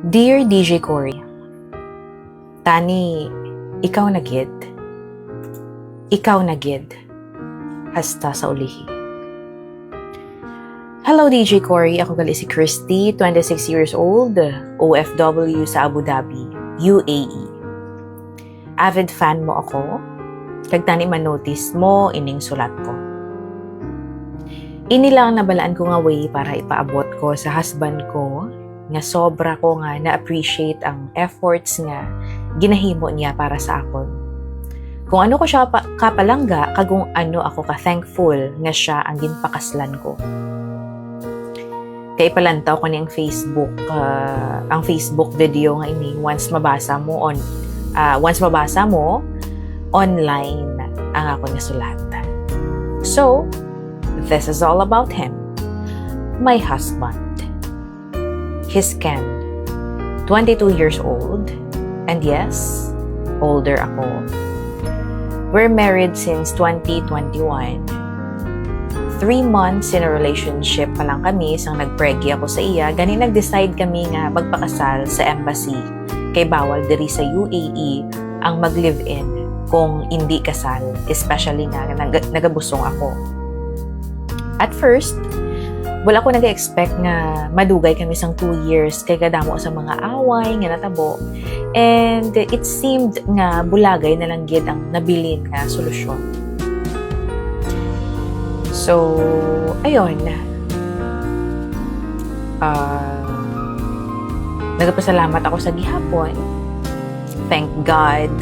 Dear DJ Cory, Tani, ikaw na gid. Ikaw na gid. Hasta sa ulihi. Hello DJ Cory, ako gali si Christy, 26 years old, OFW sa Abu Dhabi, UAE. Avid fan mo ako, kag tani man-notice mo ining sulat ko. Ini lang nabalaan ko nga way para ipaabot ko sa husband ko nga sobra ko nga na-appreciate ang efforts nga ginahimo niya para sa akon. Kung ano ko siya pa, kapalangga, kagong ano ako ka-thankful nga siya ang ginpakaslan ko. Kay palantaw ko niyang Facebook, ah, ang Facebook video nga ini, once mabasa mo on, ah, once mabasa mo, online ang ako nga sulat. So, this is all about him. My husband. He's Ken. 22 years old. And yes, older ako. We're married since 2021. Three months in a relationship pa lang kami sang nagpregi ako sa iya. Gani nag-decide kami nga magpakasal sa embassy. Kay bawal diri sa UAE ang mag-live-in kung hindi kasal. Especially nga nag- nagabusong ako. At first, wala ko nag-expect nga madugay kami sang two years kay kadamo sa mga away nga natabo. And it seemed nga bulagay na lang gid ang nabilin nga solusyon. So, ayun. Uh, nagpasalamat ako sa gihapon. Thank God.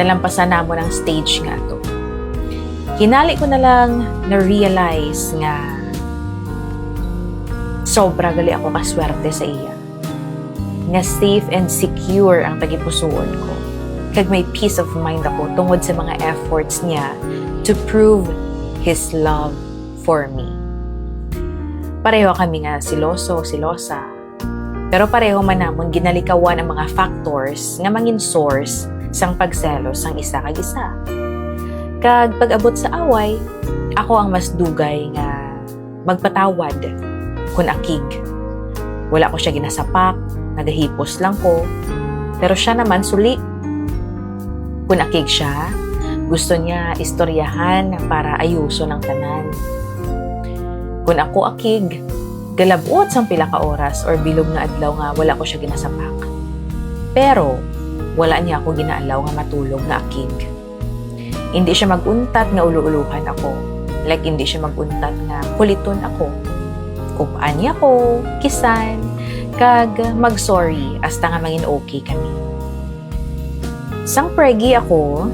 Nalampasan na mo ng stage nga to. Hinali ko na lang na-realize nga sobra gali ako kaswerte sa iya. Nga safe and secure ang tagipusuon ko. Kag may peace of mind ako tungod sa mga efforts niya to prove his love for me. Pareho kami nga siloso, silosa. Pero pareho man namon ginalikawan ang mga factors nga mangin source sang pagselos sang isa kag isa. Kag pag-abot sa away, ako ang mas dugay nga magpatawad kun akig. Wala ko siya ginasapak, nagahipos lang ko. Pero siya naman suli. Kun akig siya, gusto niya istoryahan para ayuso ng tanan. Kung ako akig, galabot sang pila ka oras or bilog nga adlaw nga wala ko siya ginasapak. Pero, wala niya ako ginaalaw nga matulog nga akig. Hindi siya maguntat nga ulu-uluhan ako. Like, hindi siya maguntat nga kuliton ako. Upaan niya ko, kisan, kag mag-sorry hasta nga mangin okay kami. Sang pregi ako,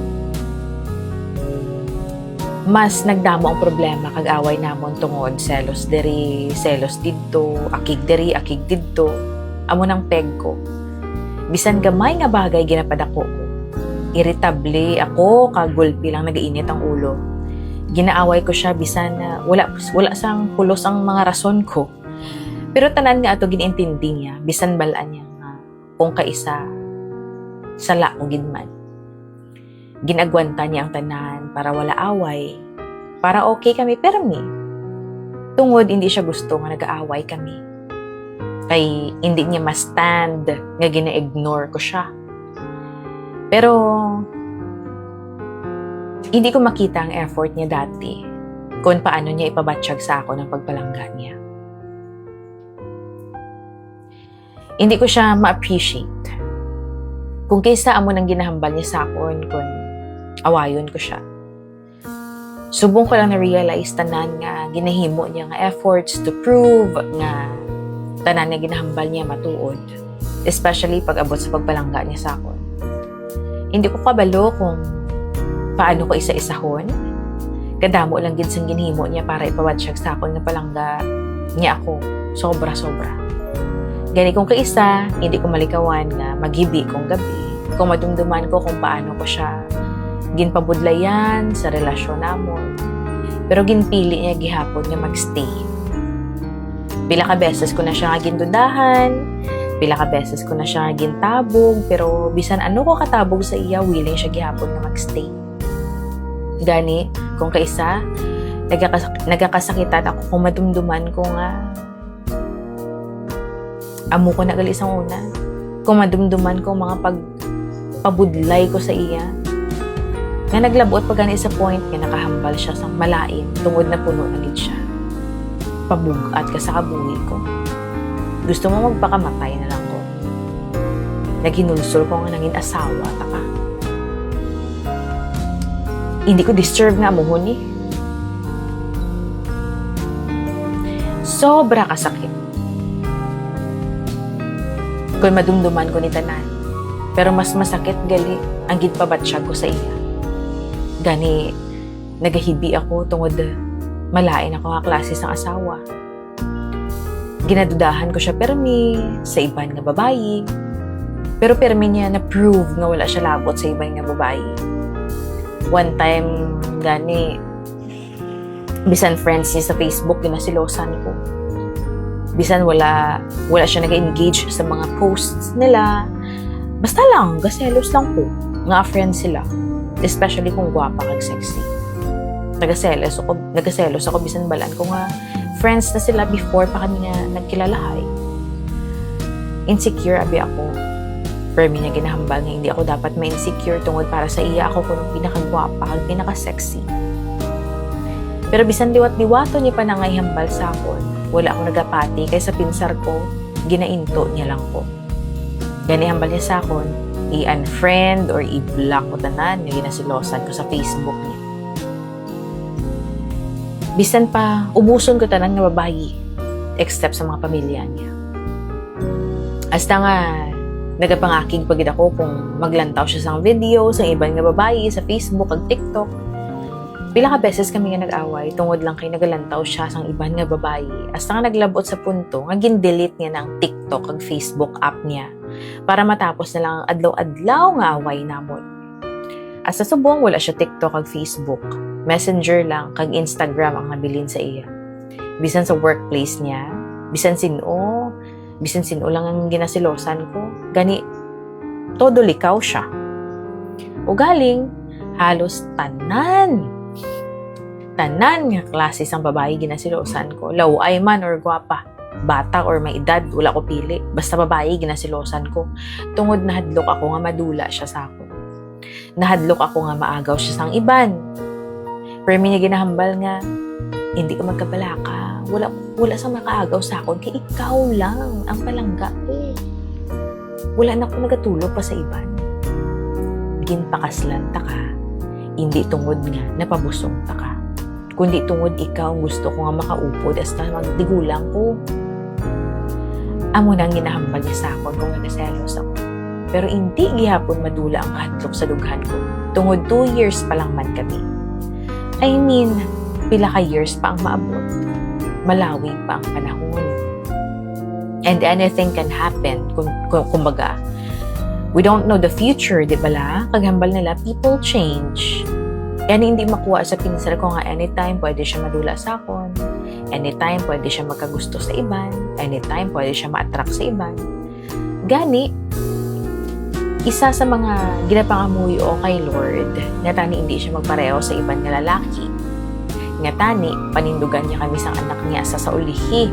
mas nagdamo ang problema kag away namon tungod selos diri, selos didto, akig diri, akig didto. Amo nang peg ko. Bisan gamay nga bagay ginapadako ko. Irritable ako kag gulpi lang nagainit ang ulo. Ginaaway ko siya bisan na wala wala sang pulos ang mga rason ko. Pero tanan nga ato ginintindi niya bisan balaan niya nga kung kaisa sala ko ginman ginagwanta niya ang tanan para wala away, para okay kami permi. Tungod hindi siya gusto nga nag-aaway kami. Kay hindi niya ma-stand nga gina-ignore ko siya. Pero hindi ko makita ang effort niya dati kung paano niya ipabatsyag sa ako ng pagpalangga niya. Hindi ko siya ma-appreciate. Kung kaysa amo nang ginahambal niya sa akon kung awayon ko siya. Subong ko lang na-realize tanan nga ginahimo niya nga efforts to prove nga tanan nga ginahambal niya matuod. Especially pag abot sa pagpalangga niya sa akon. Hindi ko kabalo kung paano ko isa-isahon. Kadamo lang gid sang ginhimo niya para ipawatsag sa akon nga palangga niya ako. Sobra-sobra. Gani kung kaisa, hindi ko malikawan nga maghibi kong gabi. Kung madumduman ko kung paano ko siya ginpabudlayan sa relasyon namon. Pero ginpili niya gihapon nga magstay. Pila ka beses ko na siya nga gindudahan, pila ka beses ko na siya gintabog, pero bisan ano ko katabog sa iya, willing siya gihapon nga magstay. Gani, kung kaisa, nagkakas- nagkakasakitan ako kung madumduman ko nga amo ko na gali isang una Kung madumduman ko mga pag pabudlay ko sa iya. Nga naglabot pa gani sa point nga nakahambal siya sa malain tungod na puno na gid siya. Pabugat ka sa ko. Gusto mo magpakamatay na lang ko. Naghinulsol ko nga nangin asawa ta. Hindi ko deserve nga muhon eh. Sobra kasakit. Kung madumduman ko ni tanan, pero mas masakit gali ang ginpabatsyag ko sa iya. Gani, nagahibi ako tungod malain ako nga klase sa asawa. Ginadudahan ko siya permi sa iban nga babayi. Pero permi niya na prove nga wala siya labot sa iban nga babayi. One time, gani, bisan friends niya sa Facebook, ginasilosan ko. Bisan wala, wala siya nag-engage sa mga posts nila, Basta lang, gaselos lang po. Nga friends sila. Especially kung gwapa kag sexy. Nagaselos ako, nagaselos ako bisan balan ko nga friends na sila before pa kami nga nagkilalahay. Insecure abi ako. Pero mi na ginahambal nga hindi ako dapat ma-insecure tungod para sa iya ako kung pinakagwapa kag pinaka-sexy. Pero bisan liwat-liwato niya pa na ngay hambal sa akon, wala ako nagapati kay sa pinsar ko, ginainto niya lang ko gani hambal niya sa akon, i-unfriend or i-block ko tanan nga ginasilosan ko sa Facebook niya. Bisan pa, ubuson ko tanan nga babayi, except sa mga pamilya niya. Hasta nga, nagapangakig pagid ako kung maglantaw siya sa video sa ibang nga babayi sa Facebook ag TikTok. Pila ka beses kami nga nag-away tungod lang kay nagalantaw siya sa iban nga babayi. Hasta nga naglabot sa punto nga gin-delete niya ng TikTok ag Facebook app niya para matapos na lang ang adlaw-adlaw nga away namon. As sa subong, wala siya TikTok kag Facebook. Messenger lang kag Instagram ang nabilin sa iya. Bisan sa workplace niya, bisan sino, bisan sino lang ang ginasilosan ko. Gani, todo likaw siya. O galing, halos tanan tanan nga klase sang babae ginasilosan ko. Laway man or gwapa bata or may edad, wala ko pili. Basta babae, ginasilosan ko. Tungod nahadlok ako nga madula siya sa ako. Nahadlok ako nga maagaw siya sang iban. Pero niya ginahambal nga, hindi ka magkabalaka. Wala, wala sa makaagaw sa akon, kay ikaw lang ang palangga ko. Wala na ako nagatulog pa sa iban. Ginpakaslan ta ka, hindi tungod nga napabusong ta ka kundi tungod ikaw gusto ko nga makaupod hasta magdigulang ko. Amo nang ginahambal niya sa akon kung nagaselos ako. Pero hindi gihapon madula ang kahatlok sa dughan ko. Tungod two years pa lang man kami. I mean, pila ka years pa ang maabot. Malawig pa ang panahon. And anything can happen. Kung, kumbaga, we don't know the future, di ba la? Kaghambal nila, people change. Kaya hindi makuha sa pinsel ko nga anytime pwede siya madula sa akon. Anytime pwede siya magkagusto sa iban. Anytime pwede siya ma-attract sa iban. Gani, isa sa mga ginapangamuyo kay Lord nga tani hindi siya magpareho sa iban nga lalaki. Nga tani, panindugan niya kami sa anak niya sa saulihi.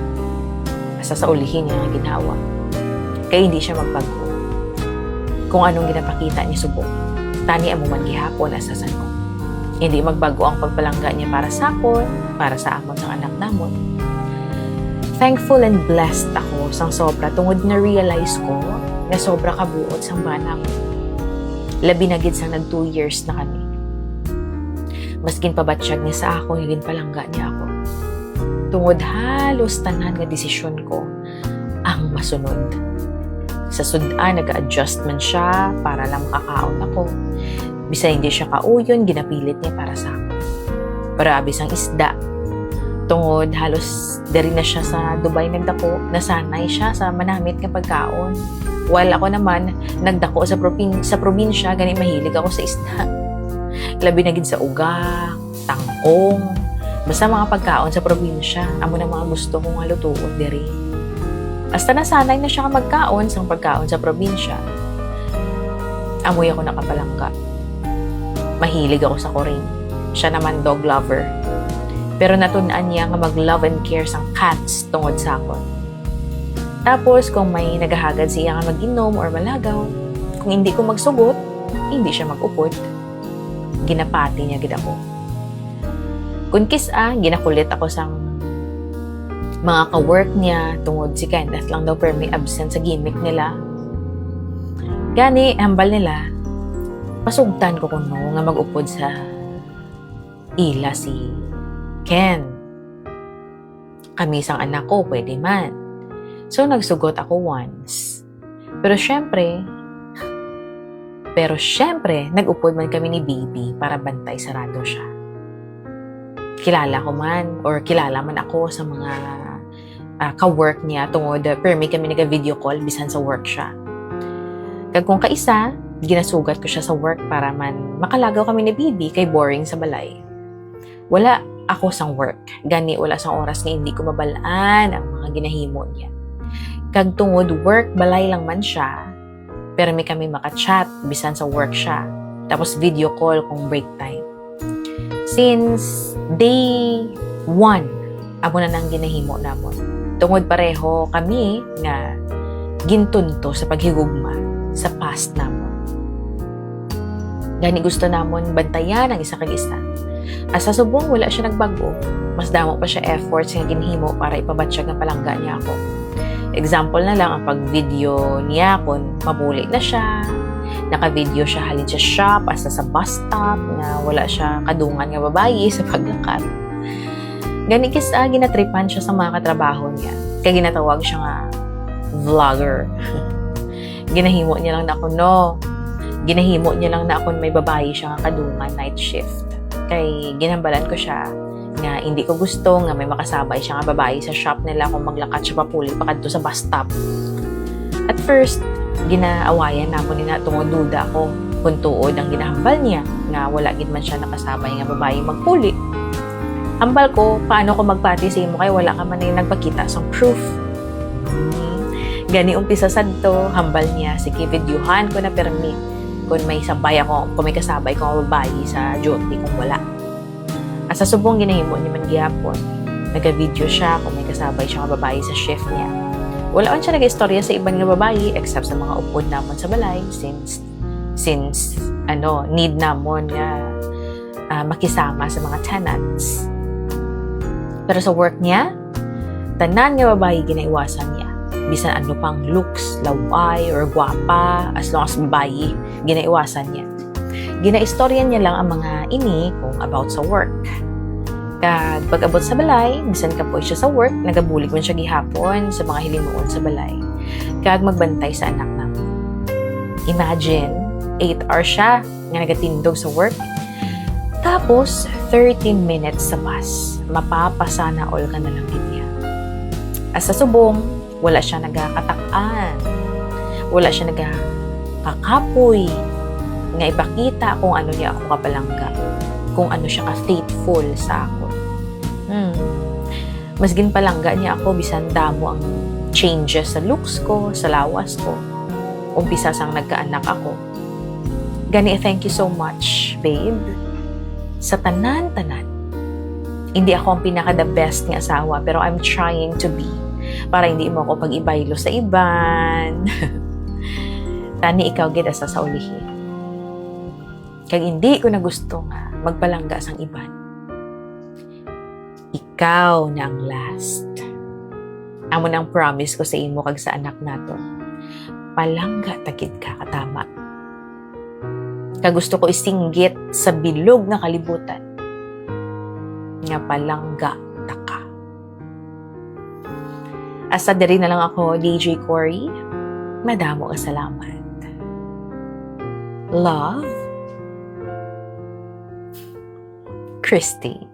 Sa saulihi niya nga ginawa. Kaya hindi siya magbago. Kung anong ginapakita ni Subok. Tani amuman gihapon asasan ko. Hindi magbago ang pagpalangga niya para sa akon, para sa amon ng anak namon. Thankful and blessed ako sang sobra tungod na realize ko na sobra kabuot sang bana ko. Labi na gid sang nag two years na kami. Maskin pabatsyag niya sa ako, higin palangga niya ako. Tungod halos tanan nga desisyon ko ang masunod. Sa sudan, nag-adjustment siya para lang makakaon ako. Bisa hindi siya kauyon, ginapilit niya para sa akin. Pero abis ang isda. Tungod, halos dari na siya sa Dubai nagdako, nasanay siya sa manamit nga pagkaon. While ako naman, nagdako sa, propin sa probinsya, gani mahilig ako sa isda. Labi na gid sa uga, tangkong, basta mga pagkaon sa probinsya, amo na mga gusto kong halutuon diri. Basta nasanay na siya magkaon sa pagkaon sa probinsya. Amoy ako nakapalangga mahilig ako sa koring. Siya naman dog lover. Pero natunan niya nga mag-love and care sang cats tungod sa akon. Tapos, kung may naghahagad siya nga mag-inom or malagaw, kung hindi ko magsugot, hindi siya mag-upod. Ginapati niya gid ako. Kung kisa, ginakulit ako sang mga ka-work niya tungod si Kenneth lang daw pero may absent sa gimmick nila. Gani, hambal nila, pasugtan ko kuno nga mag-upod sa ila si Ken. Kami sang anak ko, pwede man. So, nagsugot ako once. Pero syempre, pero syempre, nag-upod man kami ni Baby para bantay sarado siya. Kilala ko man or kilala man ako sa mga ah, ka-work niya tungod uh, pero may kami nag-video call bisan sa work siya. Kag kung kaisa, ginasugat ko siya sa work para man makalagaw kami ni Bibi kay boring sa balay. Wala ako sang work. Gani wala sang oras nga hindi ko mabalaan ang mga ginahimo niya. Kag tungod work balay lang man siya, pero may kami makachat bisan sa work siya. Tapos video call kung break time. Since day one, amo na nang ginahimo namon. Tungod pareho kami nga gintunto sa paghigugma sa past namon. Gani gusto namon bantayan ang isa kag isa. As sa subong wala siya nagbago, mas damo pa siya efforts nga ginhimo para ipabatsyag ang palangga niya ako. Example na lang ang pag-video niya kung mabuli na siya, naka-video siya halin sa shop asa sa bus stop na wala siya kadungan nga babayi sa paglakad. Gani kisa ginatripan siya sa mga katrabaho niya. Kaya ginatawag siya nga vlogger. Ginahimo niya lang na ako no. Ginahimo niya lang na ako may babayi siya nga kadungan night shift. Kay ginambalan ko siya nga hindi ko gusto nga may makasabay siya nga babae sa shop nila kung maglakat siya papuli pa kadto sa bus stop. At first, ginaawayan na ako ni na tungod duda ako kung tuod ang ginahambal niya nga wala gid man siya nakasabay nga babae magpuli. Hambal ko, paano ko magpati sa imo kay wala ka man na nagpakita sa proof. Hmm. Gani umpisa sadto, hambal niya, sige videohan ko na permi kung may sabay ako, kung may kasabay ko babae sa duty kung wala. At sa subong ginahimo ni man gihapon, nagka-video siya kung may kasabay siya nga babae sa shift niya. Wala man siya nag-istorya sa ibang nga babae except sa mga upod namon sa balay since since ano need namon nga ah, makisama sa mga tenants. Pero sa work niya, tanan nga babae ginaiwasan niya. Bisan ano pang looks, laway, or gwapa, as long as babae, ginaiwasan niya. Ginaistoryan niya lang ang mga ini kung about sa work. Kag pag-abot sa balay, bisan ka po siya sa work, nagabulig man siya gihapon sa mga hilimuon sa balay. Kag magbantay sa anak na. Imagine, 8 hours siya nga nagatindog sa work. Tapos, 30 minutes sa bus. Mapapasana all ka na lang niya. As sa subong, wala siya nagkakataan. Wala siya nagkakapoy nga ipakita kung ano niya ako kapalangga. Kung ano siya ka-faithful sa ako. Hmm. Mas ginpalangga niya ako bisan damo ang changes sa looks ko, sa lawas ko. Umpisa sang nagkaanak ako. Gani, thank you so much, babe. Sa tanan-tanan. Hindi ako ang pinaka-the best nga asawa, pero I'm trying to be para hindi mo ako pag-ibaylo sa iban. Tani ikaw gid asa sa ulihi. Kag hindi ko na gusto nga magpalangga sang iban. Ikaw na ang last. Amo nang promise ko sa imo kag sa anak nato. Palangga tagid ka katama. Kag gusto ko isinggit sa bilog na kalibutan. Nga palangga ta ka. Asa diri na lang ako, DJ Cory. Madamo ka salamat. Love, Christy.